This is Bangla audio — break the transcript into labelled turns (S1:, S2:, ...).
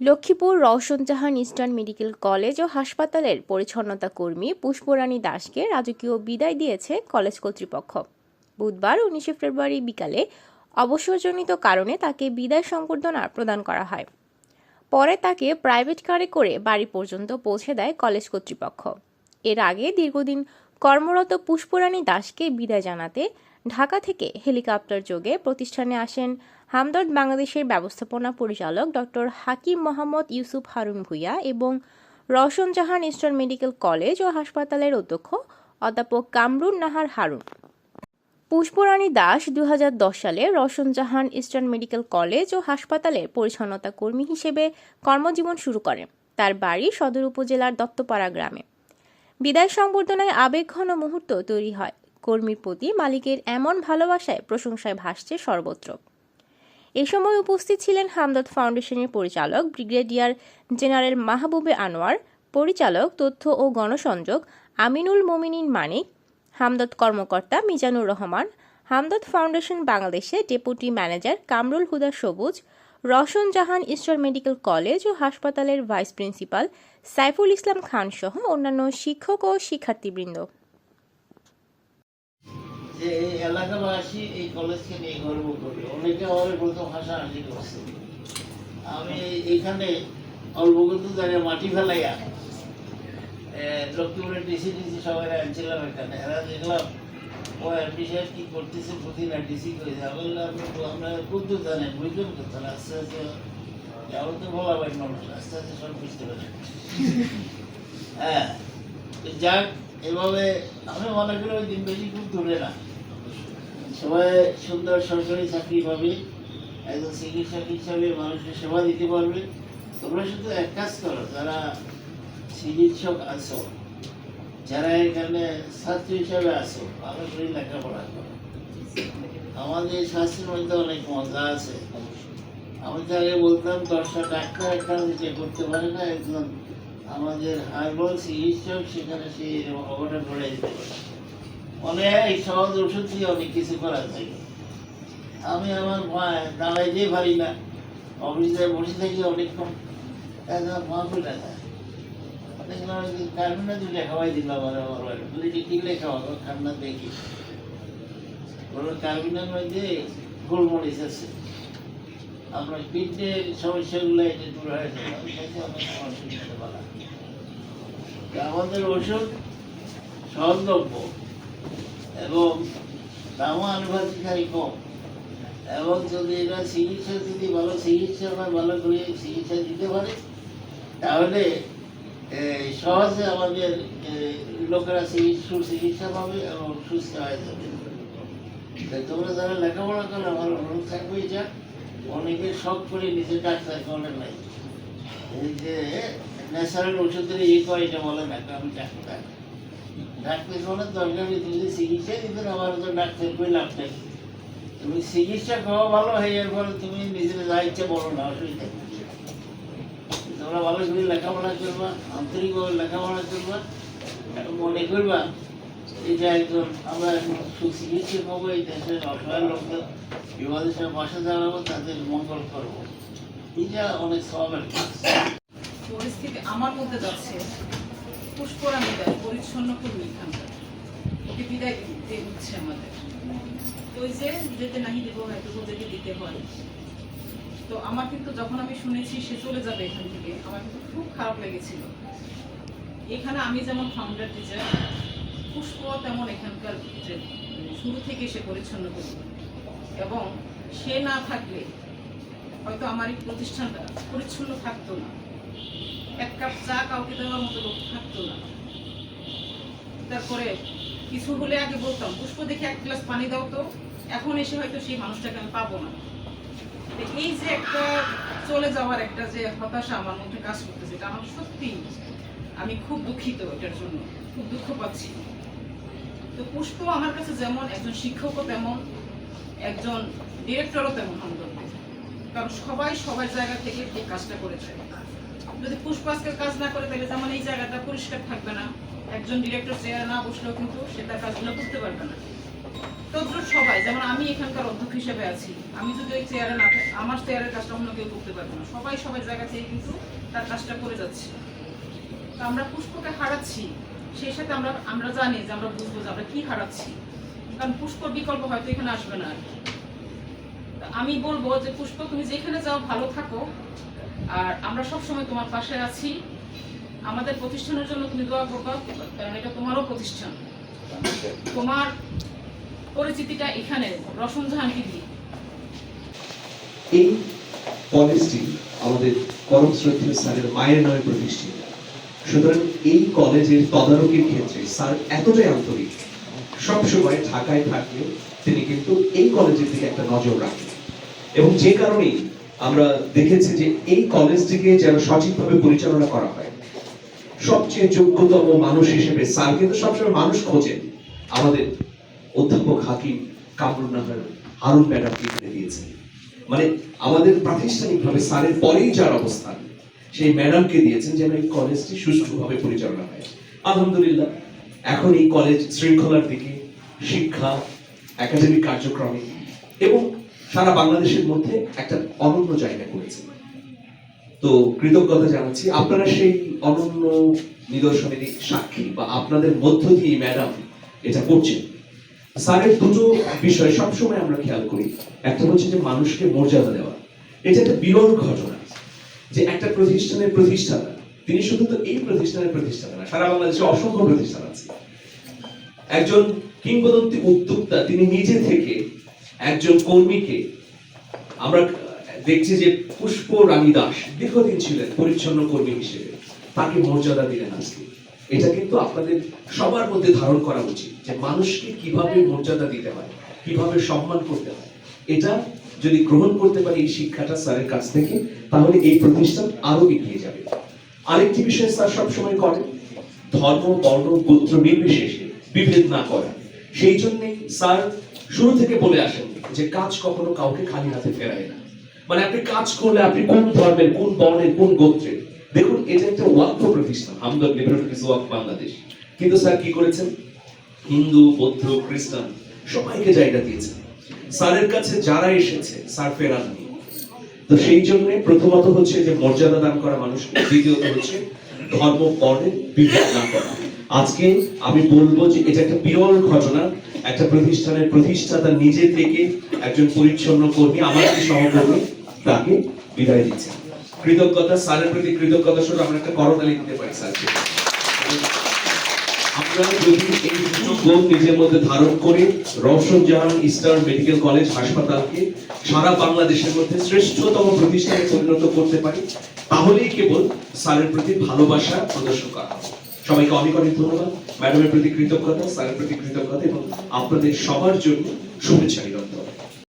S1: Lakshmipur Roshan Jahan eastern medical college ও হাসপাতালের পরিচ্ছন্নতা কর্মী পুষ্পরানী দাসকে রাজকীয় বিদায় দিয়েছে কলেজ কর্তৃপক্ষ। বুধবার উনিশে ফেব্রুয়ারি বিকালে অবসরজনিত কারণে তাকে বিদায় সংবর্ধনা প্রদান করা হয়। পরে তাকে প্রাইভেট কারে করে বাড়ি পর্যন্ত পৌঁছে দেয় কলেজ কর্তৃপক্ষ। এর আগে দীর্ঘদিন কর্মরত পুষ্পরানী দাসকে বিদায় জানাতে ঢাকা থেকে হেলিকপ্টার যোগে প্রতিষ্ঠানে আসেন হামদর্দ বাংলাদেশের ব্যবস্থাপনা পরিচালক ডক্টর হাকিম মোহাম্মদ ইউসুফ হারুন ভুইয়া এবং Roshan Jahan eastern medical college ও হাসপাতালের অধ্যক্ষ অধ্যাপক কামরুন নাহার হারুন। পুষ্পরানী দাস দু হাজার দশ সালে Roshan Jahan eastern medical college ও হাসপাতালের পরিচ্ছন্নতা কর্মী হিসেবে কর্মজীবন শুরু করেন। তার বাড়ি সদর উপজেলার দত্তপাড়া গ্রামে। বিদায় সংবর্ধনায় আবেগঘন মুহূর্ত তৈরি হয়। কর্মীর প্রতি মালিকের এমন ভালোবাসায় প্রশংসায় ভাসছে সর্বত্র। এ সময় উপস্থিত ছিলেন হামদর্দ ফাউন্ডেশনের পরিচালক ব্রিগেডিয়ার জেনারেল মাহবুবে আনোয়ার, পরিচালক তথ্য ও গণসংযোগ আমিনুল মোমিনিন মানিক হামদর্দ কর্মকর্তা মিজানুর রহমান হামদর্দ ফাউন্ডেশন বাংলাদেশে deputy manager Kamrul Huda Sabuj, Roshan Jahan eastern medical college ও হাসপাতালের ভাইস প্রিন্সিপাল সাইফুল ইসলাম খান সহ অন্যান্য শিক্ষক ও শিক্ষার্থীবৃন্দ।
S2: যে এই এলাকাবাসী এই কলেজকে নিয়ে গর্ব করি। অনেকে আমার প্রথম হাসাহাসি করছে। আমি এইখানে অল্প কিছু জায়গায় মাটি ফেলাইয়া লক্ষ্মীপুরের ডিসি ডিসি সবাই আনছিলাম এখানে। এরা দেখলাম, ও এমপি সাহেব কি করতেছে প্রতি না ডিসি করেছে আমি আমরা বুঝতে জানেন বুঝলেন কথা আস্তে আস্তে আমি তো বলা ভাই মানুষ, আস্তে আস্তে সব বুঝতে পারে হ্যাঁ যাক, এভাবে আমি মনে করি ওই দিন বেশি খুব দূরে না। সবাই সুন্দর সরকারি চাকরি পাবে, একজন চিকিৎসক হিসাবে মানুষের সেবা দিতে পারবে। তোমরা শুধু এক কাজ করো, যারা চিকিৎসক আছো, যারা এখানে ছাত্র হিসাবে আছো, ভালো করে লেখাপড়া করো। আমাদের স্বাস্থ্যের মধ্যে অনেক মজা আছে। আমি তো আগে বলতাম, দশটা ডাক্তার একটা যে করতে পারে না, একজন আমাদের হার্বাল চিকিৎসক, সেখানে সে অবদান করে দিতে পারে। অনেক সহজ ওষুধ দিয়ে অনেক কিছু করা যায়। আমি আমার দাঁড়াই দিয়ে পারি না। অফিসে বসে থাকি অনেকক্ষণ একদম মা যায় আমার ওরা কার্বিনার মধ্যে গোলমরিচ আছে। আপনার কিডনির সমস্যাগুলো এটা দূর হয়ে বলা আমাদের ওষুধ সহজলভ্য। এবং দামও আনুপাতিকহারে কম। এবং যদি এটা চিকিৎসা যদি ভালো চিকিৎসা বা ভালো করে চিকিৎসা দিতে পারে, তাহলে সহজে আমাদের লোকেরা সুচিকিৎসা পাবে এবং সুস্থ হয়ে যাবে। তোমরা যারা লেখাপড়া করো, আমার অনুরোধ থাকবে যা, অনেকে শখ করে নিজে ডাক্তার করে নাই। এই যে ন্যাচারাল ওষুধের ইয়ে করে এটা বলে না আমি ডাক্তার। ডাক্তার কোনো দরকার নেই, তুমি চিকিৎসা দিতে আমার তো ডাক্তার করে লাভ নেই। তুমি চিকিৎসা খাওয়া ভালো হয়ে পরে তুমি নিজের যা ইচ্ছা বলো না, অসুবিধা তোমরা ভালো করে লেখাপড়া করবা, আন্তরিকভাবে লেখাপড়া করবা মনে করবা এটা একজন, আমরা এখন সুচিকিৎসা পাবো, এই দেশের অসহায় লোকদের বিবাদের সঙ্গে পাশে দাঁড়াবো, তাদের মঙ্গল করব। এটা অনেক স্বভাবের
S3: পরিস্থিতি আমার মধ্যে যাচ্ছে পুষ্পরা বিদায় ওকে বিদায় দিতে হচ্ছে আমাদের। তো যে নাহি দিতে হয়। তো আমার কিন্তু যখন আমি শুনেছি, সে চলে যাবে এখান থেকে। আমার কিন্তু খুব খারাপ লেগেছিল। এখানে আমি যেমন ফাউন্ডার টিচার পুষ্প তেমন এখানকার শুরু থেকে সে পরিচ্ছন্ন কর্মী এবং সে না থাকলে হয়তো আমার এই প্রতিষ্ঠানটা পরিচ্ছন্ন থাকতো না। এক কাপ চা কাউকে দেওয়ার মতো লোক থাকতো না। তারপরে কিছু হলে আগে বলতাম, পুষ্প দেখে এক গ্লাস পানি দাও তো। এখন এসে হয়তো সেই মানুষটাকে আমি পাবো না। এই যে একটা চলে যাওয়ার একটা যে হতাশা আমার মধ্যে কাজ করতেছে, এটা আমার সত্যি আমি খুব দুঃখিত এটার জন্য, খুব দুঃখ পাচ্ছি। তো পুষ্প আমার কাছে যেমন, একজন শিক্ষকও তেমন, একজন ডিরেক্টরও তেমন হামদর্দ কারণ সবাই সবার জায়গা থেকে এই কাজটা করেছে। যদি পুষ্প আজকে কাজ না করে, তাহলে যেমন এই জায়গাটা পরিষ্কার থাকবে না। একজন ডিরেক্টর চেয়ারে না বসলেও কিন্তু সে তার কাজগুলো করতে পারবে না। তদ্রুপ সবাই, যেমন আমি এখানকার অধ্যক্ষ হিসেবে আছি, আমি যদি ওই চেয়ারে না আমার চেয়ারের কাজটা অন্য কেউ করতে পারবে না। সবাই সবাই জায়গা থেকে কিন্তু তার কাজটা করে যাচ্ছে। তো আমরা পুষ্পকে হারাচ্ছি, সেই সাথে আমরা আমরা জানি যে আমরা বুঝব যে আমরা কি হারাচ্ছি। কারণ পুষ্পর বিকল্প হয়তো এখানে আসবে না আর কি। আমি বলব যে, পুষ্প, তুমি যেখানে যাও, ভালো থাকো। আর আমরা সবসময় তোমার পাশে আছি। আমাদের প্রতিষ্ঠানের জন্য তুমি দোয়া করবা, কারণ এটা তোমারও প্রতিষ্ঠান। তোমার পরিচিতিটা এখানে রসুন জাহানকে দিয়ে।
S4: এই কলেজটি আমাদের শ্রদ্ধেয় স্যারের মায়ের নামে প্রতিষ্ঠিত। সুতরাং এই কলেজের তদারকির ক্ষেত্রে স্যার এতটাই আন্তরিক, সবসময় ঢাকায় থাকলে তিনি কিন্তু এই কলেজের দিকে একটা নজর রাখেন। এবং যে কারণেই আমরা দেখেছি যে এই কলেজটিকে যেন সঠিকভাবে পরিচালনা করা হয়। সবচেয়ে যোগ্যতম মানুষ হিসেবে স্যার, কিন্তু সবসময় মানুষ খোঁজেন আমাদের অধ্যাপক হাকিম কামরুন নাহার হারুন ম্যাডামকে এখানে দিয়েছেন। মানে আমাদের প্রাতিষ্ঠানিকভাবে স্যারের পরেই যার অবস্থান, সেই ম্যাডামকে দিয়েছেন যেন এই কলেজটি সুষ্ঠুভাবে পরিচালনা হয়। আলহামদুলিল্লাহ, এখন এই কলেজ শৃঙ্খলার দিকে, শিক্ষা, একাডেমিক কার্যক্রমে এবং সারা বাংলাদেশের মধ্যে একটা অনন্য জায়গা করেছে। তো কৃতজ্ঞতা জানাচ্ছি। আপনারা সেই অনন্য নিদর্শনের সাক্ষী বা আপনাদের মধ্য দিয়ে ম্যাডাম এটা করছেন। স্যারের দুটো বিষয় সবসময় আমরা খেয়াল করি। একটা হচ্ছে যে মানুষকে মর্যাদা দেওয়া। এটা একটা বিরল ঘটনা যে একটা প্রতিষ্ঠানের প্রতিষ্ঠাতা, তিনি শুধু তো এই প্রতিষ্ঠানের প্রতিষ্ঠাতা না, সারা বাংলাদেশে অসংখ্য প্রতিষ্ঠান আছে। একজন কিংবদন্তি উদ্যোক্তা, তিনি নিজে থেকে একজন কর্মীকে আমরা দেখছি যে পুষ্প রানী দাস দীর্ঘদিন ছিলেন পরিচ্ছন্ন কর্মী হিসেবে। তাকে মর্যাদা দিলেন আজকে। এটা কিন্তু আপনাদের সবার মধ্যে ধারণ করা উচিত যে মানুষকে কীভাবে মর্যাদা দিতে হয়, কীভাবে সম্মান করতে হয়। এটা যদি গ্রহণ করতে পারি এই শিক্ষাটা স্যারের কাছ থেকে, তাহলে এই প্রতিষ্ঠান আরও এগিয়ে যাবে। আরেকটি বিষয় স্যার সবসময় করেন, ধর্ম, বর্ণ, গোত্র নির্বিশেষে বিভেদ না করা। সেই জন্যই স্যার শুরু থেকে বলে আসেন যে কাজ কখনো কাউকে খালি হাতে ফেরায় না। মানে আপনি কাজ করলে আপনি কোন ধর্মের, কোন বর্ণের, কোন গোত্রের? দেখুন, এটা একটা প্রতিষ্ঠান। বাংলাদেশ। কিন্তু স্যার কি করেছেন? হিন্দু, বৌদ্ধ, খ্রিস্টান, সবাইকে জায়গা দিয়েছেন। স্যারের কাছে যারা এসেছে, স্যার ফেরাননি তো সেই জন্য প্রথমত হচ্ছে যে মর্যাদা দান করা মানুষকে দ্বিতীয়ত হচ্ছে ধর্ম বর্ণের বিভেদ না করা। আজকে আমি বলব যে এটা একটা বিরল ঘটনা। একটা প্রতিষ্ঠানের প্রতিষ্ঠাতা নিজে থেকে একজন পরিচ্ছন্ন কর্মী, আমার সহকর্মী তাকে বিদায় দিচ্ছে। কৃতজ্ঞতা, স্যারের প্রতি কৃতজ্ঞতা শুধু আমরা একটা করতালি দিতে পারি স্যারকে যদি এই নিজের মধ্যে ধারণ করে Roshan Jahan eastern medical college হাসপাতালকে সারা বাংলাদেশের মধ্যে শ্রেষ্ঠতম প্রতিষ্ঠানে পরিণত করতে পারি, তাহলেই কেবল স্যারের প্রতি ভালোবাসা প্রদর্শন করা সবাইকে অনেক অনেক ধন্যবাদ। ম্যাডামের প্রতি কৃতজ্ঞতা, স্যারের প্রতি কৃতজ্ঞতা এবং আপনাদের সবার জন্য শুভেচ্ছা নিরন্তর।